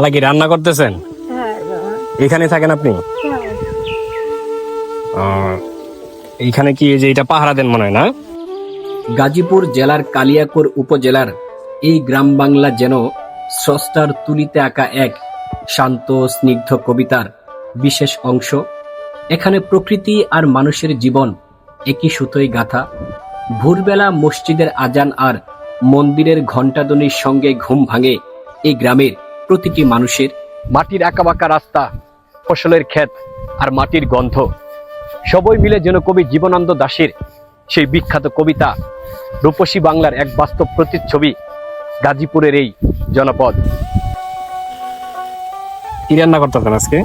খালা কি রান্না করতেছেন? হ্যাঁ এখানে থাকেন আপনি? আহ, এইখানে কি যে এটা পাহারা দেন মনে হয় না? গাজীপুর জেলার কালিয়াকোর উপজেলার এই গ্রাম বাংলা যেন স্রষ্টার তুলিতে আঁকা এক শান্ত স্নিগ্ধ কবিতার বিশেষ অংশ। এখানে প্রকৃতি আর মানুষের জীবন একই সুতোই গাথা। ভোরবেলা মসজিদের আজান আর মন্দিরের ঘণ্টাধ্বনির সঙ্গে ঘুম ভাঙে এই গ্রামের প্রতিটি মানুষের মাটির আঁকাবাঁকা রাস্তা ফসলের ক্ষেত আর মাটির গন্ধ সবই মিলে যেন কবি জীবনানন্দ দাশের সেই বিখ্যাত কবিতা রূপসী বাংলার এক বাস্তব প্রতিচ্ছবি গাজীপুরের এই জনপদ। কি রান্না করতেছেন আজকে?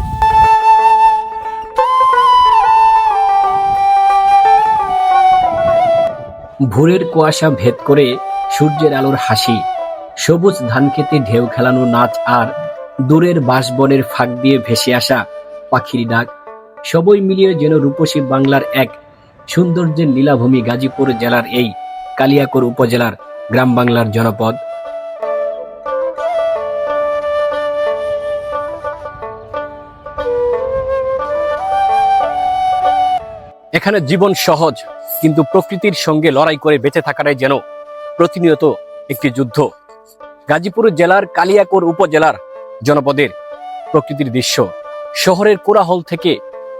ভোরের কুয়াশা ভেদ করে সূর্যের আলোর হাসি। সবুজ ধানক্ষেতে ঢেউ খেলানো নাচ আর দূরের বাঁশবনের ফাঁক দিয়ে ভেসে আসা পাখির ডাক। সবই মিলিয়ে যেন রূপসী বাংলার এক সৌন্দর্যের নীলাভূমি গাজীপুর জেলার এই কালিয়াকোর উপজেলার গ্রাম বাংলার জনপদ। এখানে জীবন সহজ, কিন্তু প্রকৃতির সঙ্গে লড়াই করে বেঁচে থাকাটাই যেন প্রতিনিয়ত একটি যুদ্ধ। গাজীপুর জেলার কালিয়াকোর উপজেলার জনপদের প্রকৃতির দৃশ্য। শহরের কোলাহল থেকে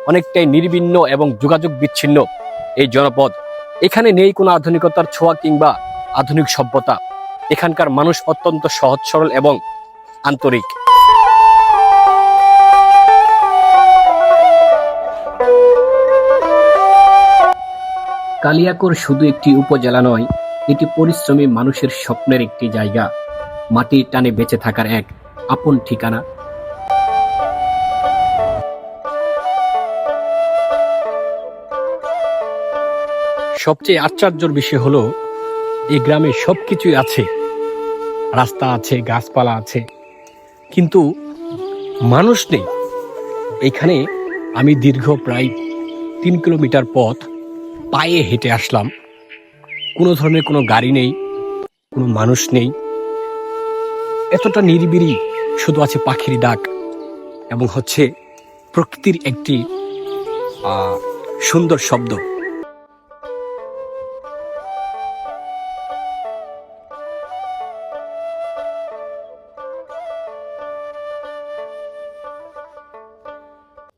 অনেকটাই নির্বিন্ন এবং যোগাযোগ বিচ্ছিন্ন এই জনপদ। এখানে নেই কোনো আধুনিকতার ছোঁয়া কিংবা আধুনিক সভ্যতা। এখানকার মানুষ অত্যন্ত সহজ, সরল এবং আন্তরিক। কালিয়াকোর শুধু একটি উপজেলা নয়, এটি পরিশ্রমী মানুষের স্বপ্নের একটি জায়গা। মাটির টানে বেঁচে থাকার এক আপন ঠিকানা। সবচেয়ে আশ্চর্যর বিষয় হলো, এই গ্রামে সব কিছুই আছে। রাস্তা আছে, গাছপালা আছে, কিন্তু মানুষ নেই। এখানে আমি দীর্ঘ প্রায় তিন কিলোমিটার পথ পায়ে হেঁটে আসলাম। কোনো ধরনের কোনো গাড়ি নেই, কোনো মানুষ নেই। এতটা নিরিবিরি শুধু আছে পাখির ডাক এবং হচ্ছে প্রকৃতির একটি সুন্দর শব্দ।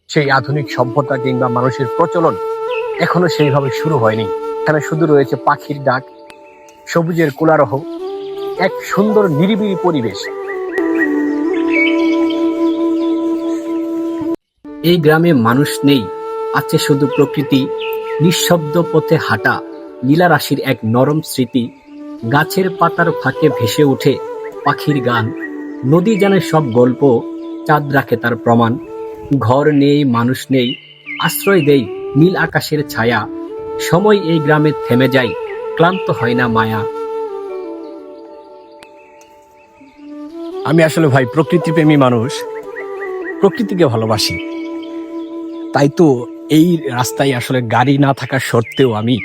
সেই আধুনিক সভ্যতা কিংবা মানুষের প্রচলন এখনও সেইভাবে শুরু হয়নি। এখানে শুধু রয়েছে পাখির ডাক, সবুজের কোলারহ এক সুন্দর নিরিবিলি পরিবেশ। এই গ্রামে মানুষ নেই, আছে শুধু প্রকৃতি। নিঃশব্দ পথে হাঁটা নীলা রাশির এক নরম স্মৃতি। গাছের পাতার ফাঁকে ভেসে ওঠে পাখির গান। নদী জানে সব গল্প, চাঁদ রাখে তার প্রমাণ। ঘর নেই, মানুষ নেই, আশ্রয় দেই নীল আকাশের ছায়া। সময় এই গ্রামে থেমে যায়, ক্লান্ত হয় না মায়া। আমি আসলে ভাই প্রকৃতিপ্রেমী মানুষ। প্রকৃতিকে ভালোবাসি। তাই তো এই রাস্তায় আসলে গাড়ি না থাকা সত্ত্বেও আমি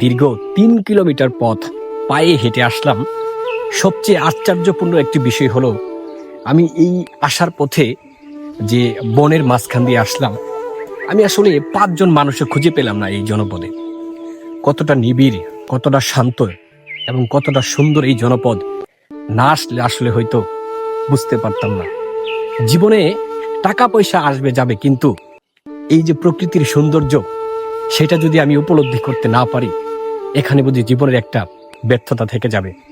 দীর্ঘ তিন কিলোমিটার পথ পায়ে হেঁটে আসলাম। সবচেয়ে আশ্চর্যপূর্ণ একটি বিষয় হলো, আমি এই আসার পথে যে বনের মাঝখান দিয়ে আসলাম, আমি আসলে পাঁচজন মানুষকে খুঁজে পেলাম না এই জনপদে। কতটা নিবিড়, কতটা শান্ত এবং কতটা সুন্দর এই জনপদ। না আসলে আসলে হয়তো বুঝতে পারতাম না। জীবনে টাকা পয়সা আসবে, যাবে, কিন্তু এই যে প্রকৃতির সৌন্দর্য, সেটা যদি আমি উপলব্ধি করতে না পারি, এখানে বুঝি জীবনের একটা ব্যর্থতা থেকে যাবে।